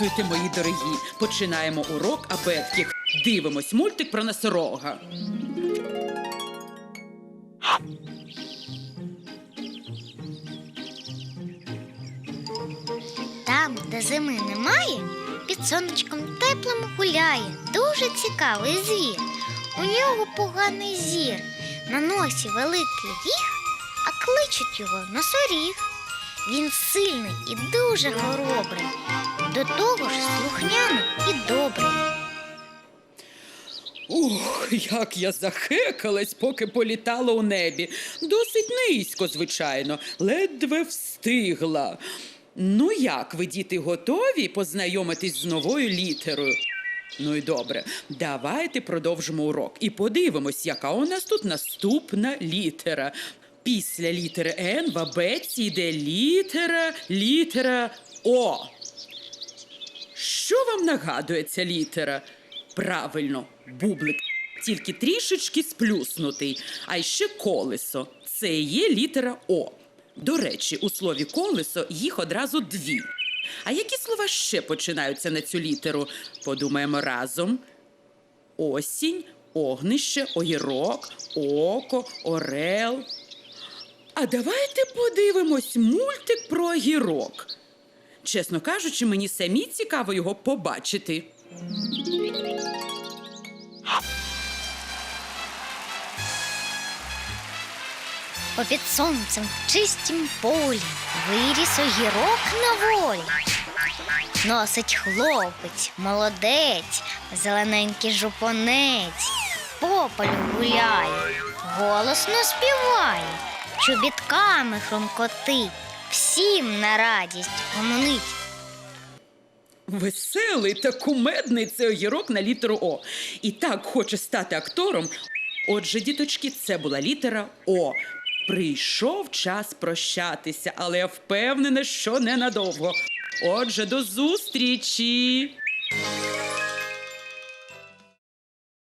Давайте, мої дорогі, починаємо урок абетків. Дивимось мультик про носорога. Там, де зими немає, під сонечком теплим гуляє. Дуже цікавий звір. У нього поганий зір. На носі великий ріг, а кличуть його носоріг. Він сильний і дуже хоробрий. До того ж слухняний і добрий. Ух, як я захекалась, поки політала у небі. Досить низько, звичайно, ледве встигла. Ну як ви, діти, готові познайомитись з новою літерою? Ну і добре, давайте продовжимо урок і подивимось, яка у нас тут наступна літера. Після літери Н в абетці йде літера, літера О. Що вам нагадує ця літера? Правильно, бублик, тільки трішечки сплюснутий, а ще колесо. Це є літера О. До речі, у слові колесо їх одразу дві. А які слова ще починаються на цю літеру? Подумаємо разом: осінь, огнище, огірок, око, орел. А давайте подивимось мультик про огірок. Чесно кажучи, мені самі цікаво його побачити. Попід сонцем в чистім полі виріс огірок на волі. Носить хлопець, молодець, зелененький жупонець, по гуляє, голосно співає, чобітками хрумкотить, всім на радість гомонить. Веселий та кумедний це огірок на літеру О. І так хоче стати актором. Отже, діточки, це була літера О. Прийшов час прощатися, але я впевнена, що ненадовго. Отже, до зустрічі!